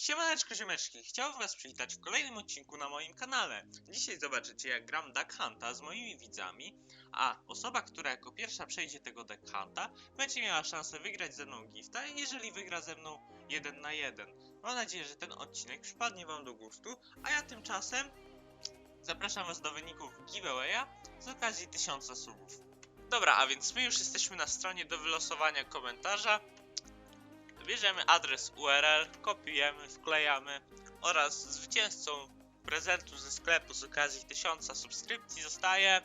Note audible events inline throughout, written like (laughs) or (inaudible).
Siemaneczko ziomeczki, chciałbym was przywitać w kolejnym odcinku na moim kanale. Dzisiaj zobaczycie jak gram Duck Hunta z moimi widzami, a osoba, która jako pierwsza przejdzie tego Duck Hunta, będzie miała szansę wygrać ze mną gifta, jeżeli wygra ze mną 1 na 1. Mam nadzieję, że ten odcinek przypadnie wam do gustu, a ja tymczasem zapraszam was do wyników giveawaya z okazji 1000 subów. Dobra, a więc my już jesteśmy na stronie do wylosowania komentarza. Bierzemy adres URL, kopiujemy, wklejamy oraz zwycięzcą prezentu ze sklepu z okazji 1000 subskrypcji zostaje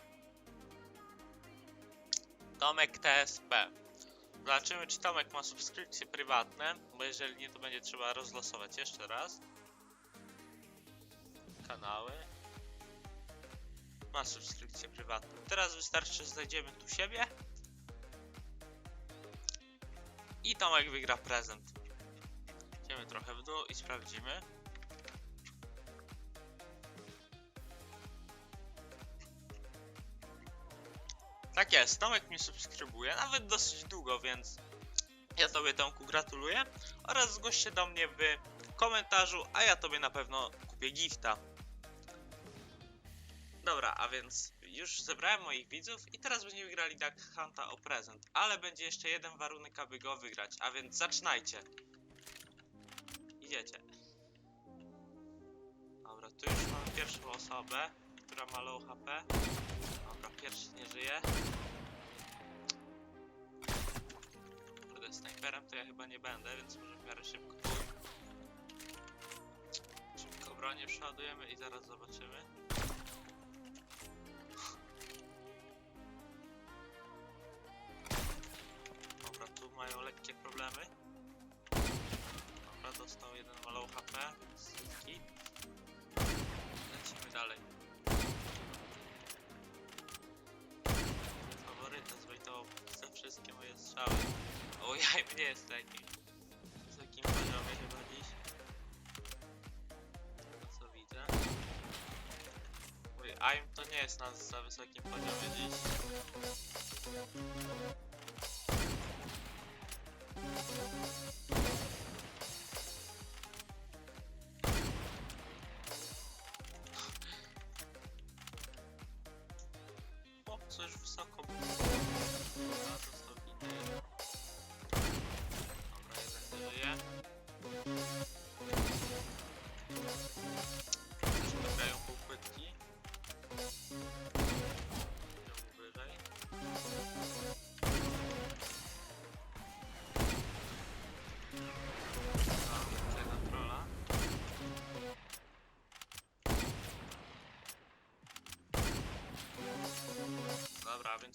Tomek TSP. Zobaczymy czy Tomek ma subskrypcje prywatne, bo jeżeli nie to będzie trzeba rozlosować jeszcze raz. Kanały. Ma subskrypcję prywatną. Teraz wystarczy, że znajdziemy tu siebie. I Tomek wygra prezent. Idziemy trochę w dół i sprawdzimy. Tak jest, Tomek mnie subskrybuje, nawet dosyć długo, więc ja tobie Tomku gratuluję. Oraz zgłoś się do mnie w komentarzu, a ja tobie na pewno kupię gifta. Dobra, a więc już zebrałem moich widzów i teraz będziemy grali Duck Hunta o prezent. Ale będzie jeszcze jeden warunek, aby go wygrać, a więc zaczynajcie. Idziecie. Dobra, tu już mamy pierwszą osobę, która ma low HP. Dobra, pierwszy nie żyje. Kurde, snajperem to ja chyba nie będę, więc może w miarę szybko. Szybko bronię przeładujemy i zaraz zobaczymy. Mają lekkie problemy. Dobra, dostał jeden ma HP, więc git. Lecimy dalej. Faworyta zbejtował ze wszystkie moje strzały. O, mnie jest taki. Wysokim poziomie chyba dziś. To co widzę. Mówię, AIM to nie jest na za wysokim poziomie dziś. O, coś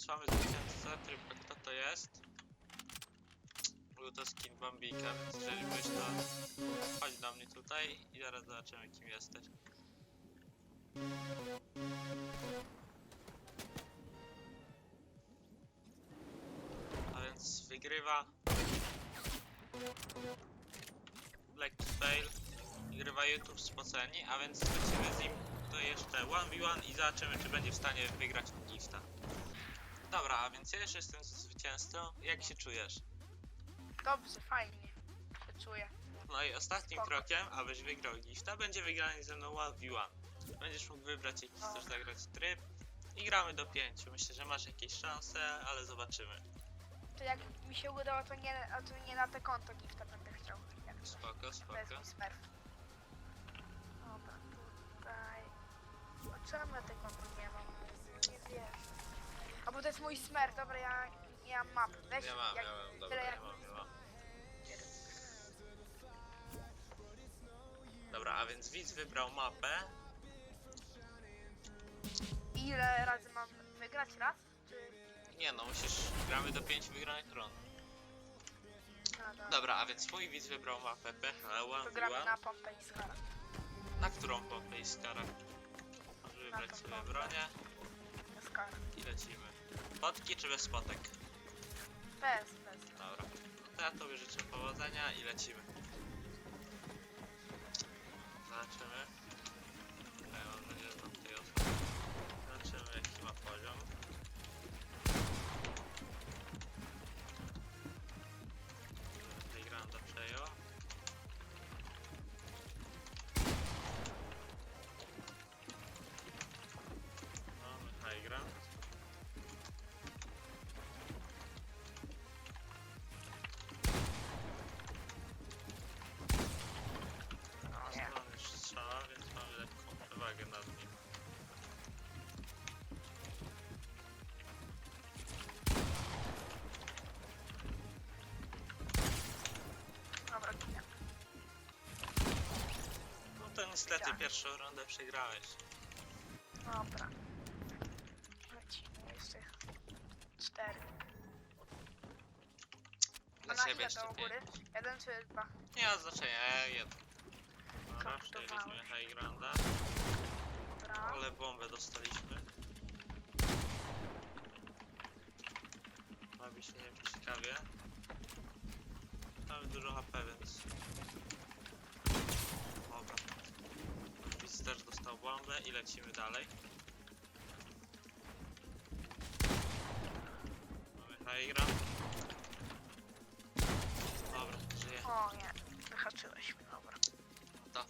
Dobra, więc mamy zwycięzcę, tylko kto to jest? Był to skin Bambika, więc jeżeli byś to chodź do mnie tutaj i zaraz zobaczymy kim jesteś. A więc wygrywa Lekki fail. Wygrywa YouTube spoceni, a więc lecimy z nim to jeszcze 1v1 i zobaczymy czy będzie w stanie wygrać gifta. Dobra, a więc ja już jestem zwycięzcą. Jak się czujesz? Dobrze, fajnie się czuję. No i ostatnim Spoko. krokiem, abyś wygrał gifta, będzie wygranie ze mną 1v1. Będziesz mógł wybrać jaki chcesz zagrać tryb i gramy do 5. Myślę, że masz jakieś szanse, ale zobaczymy. To jak mi się udało, to nie, a to nie na te konto gifta będę chciał. Jak? Spoko, To spoko. jest mój smurf. Dobra, tutaj... A czemu ja tego konto jest mój smurf, dobra, ja nie mam mapy. Weź, Ja mam, jak, ja mam, dobra, tyle ja mam, ja mam. Dobra, a więc widz wybrał mapę. Ile razy mam wygrać? Raz? Czy... Nie no, musisz, gramy do 5 wygranych run. A, dobra. Dobra, a więc mój widz wybrał mapę To gramy 1v1. na pompę i skara. Na którą pompę i skara? Może wybrać tą sobie pompę. bronię i lecimy. Spotki czy bez spotek? Bez, bez. Dobra. To ja tobie życzę powodzenia i lecimy. Niestety pierwszą rundę przegrałeś. Dobra. Lecimy jeszcze. Cztery. Dla A na ciebie ile jeszcze to u góry? pięć. Jeden czy dwa? Nie ma znaczenia, jeden. Dobra, Kosztowałeś. przejęliśmy high grounda. Dobra. Ale bombę dostaliśmy. Bawi się nie ciekawie. Mamy dużo HP, więc... Dobra. Widz też dostał bombę i lecimy dalej. Mamy high ground. Dobra, żyje. O nie, wyhaczyłeś mnie, dobra. To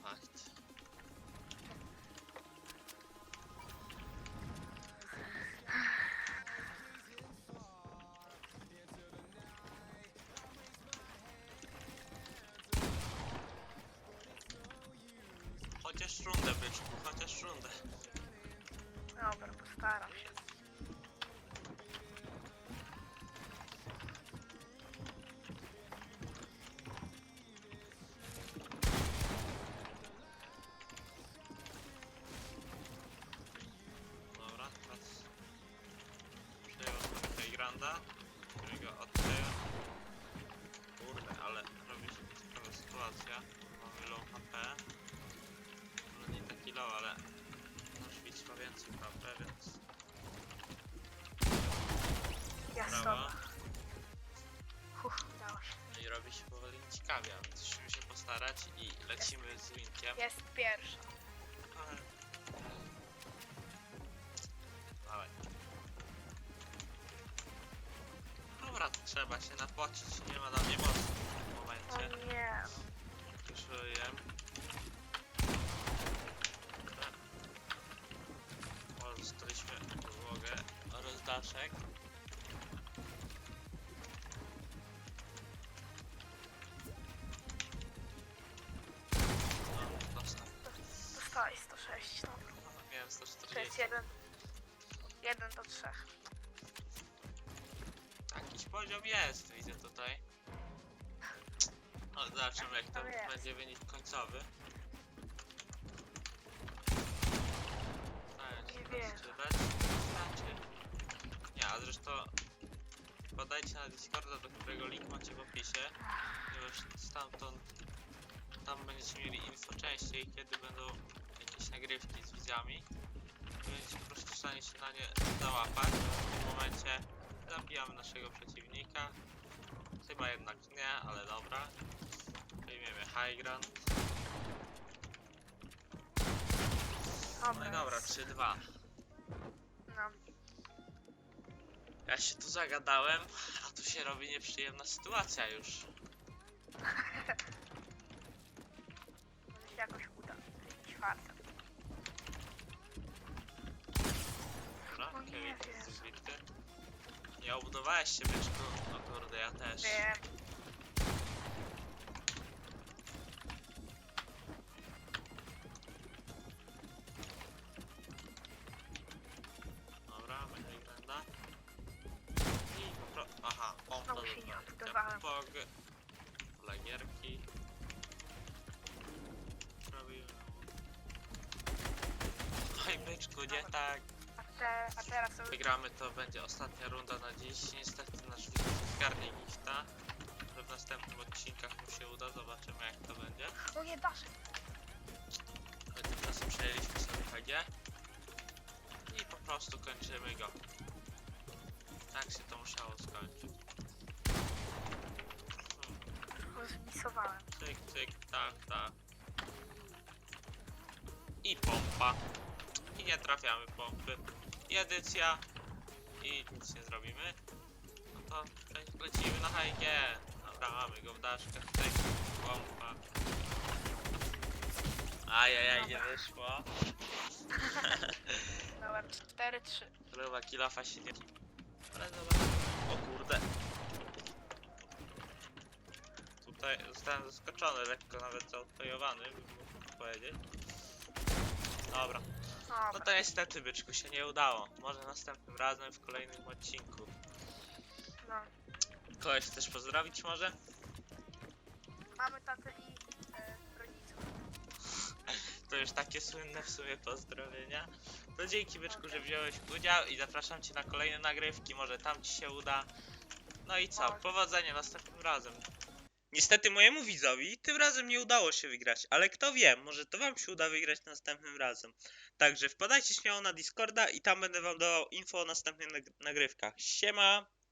Chociaż rundę, byczku, chociaż rundę. Dobra, postaram się. HP, więc Ja brawo. sobie. Uff, udało się. No i robi się powoli ciekawie, a więc musimy się postarać i lecimy z Winkiem. Jest pierwsza. Dawaj. Dobra, trzeba się napocić, nie ma na mnie mocy w tym O momencie. nie. 140, no. Miałem To 140. jest jeden. Jeden do trzech. Jakiś poziom jest, widzę tutaj. No, zobaczymy jak tam Tam jest. będzie wynik końcowy. Zająć Nie wiem. rozgrzewać. Znaczy... Nie, a zresztą podajcie na Discorda, do którego link macie w opisie, ponieważ stamtąd tam będziecie mieli info częściej, kiedy będą jakieś nagrywki z widzami. Więc po prostu stanie się na nie załapać. W tym momencie zabijamy naszego przeciwnika. Chyba jednak nie, ale dobra. Przyjmiemy high ground. No i dobra, 3-2. No. Ja się tu zagadałem, a tu się robi nieprzyjemna sytuacja już. (laughs) Może się jakoś uda. Czwarta. Dobra, O wiem. jest zbity. Nie obudowałeś się byczku? No kurde, ja też. Wiem. Dobra, będzie wygląda. I prostu... Aha, to Znowu się nie dobra. odbudowałem. Pog... Legierki. Robimy. Oj byczku, nie Dobra. tak. Te, a teraz Wygramy to będzie ostatnia runda na dziś. Niestety nasz widz zgarnie gifta. Że w następnych odcinkach mu się uda, zobaczymy jak to będzie. O nie, dasz. My tymczasem przejęliśmy sobie HG. I po prostu kończymy go. Tak się to musiało skończyć. Zmisowałem. Cyk, cyk, tak, tak. I pompa. I nie trafiamy pompy. I edycja. I nic nie zrobimy. No to le- lecimy na HG. Dobra, mamy go w daszkach. Cyk, pompa. Ajajaj, nie Dobra. wyszło. (laughs) Dobra, 4-3. Próba kilofa się nie... Ale zobaczymy. O kurde. Tutaj zostałem zaskoczony, lekko nawet zaodpojowany, bym mógł powiedzieć. Dobra. No to niestety, byczku, się nie udało. Może następnym razem w kolejnym odcinku. No. Kogoś chcesz pozdrowić może? Mamy tatę i e, rodziców. (laughs) to już takie słynne w sumie pozdrowienia. To dzięki byczku, że wziąłeś udział i zapraszam cię na kolejne nagrywki, może tam ci się uda. No i co, powodzenia następnym razem. Niestety mojemu widzowi tym razem nie udało się wygrać, ale kto wie, może to wam się uda wygrać następnym razem. Także wpadajcie śmiało na Discorda i tam będę wam dawał info o następnych nag- nagrywkach. Siema!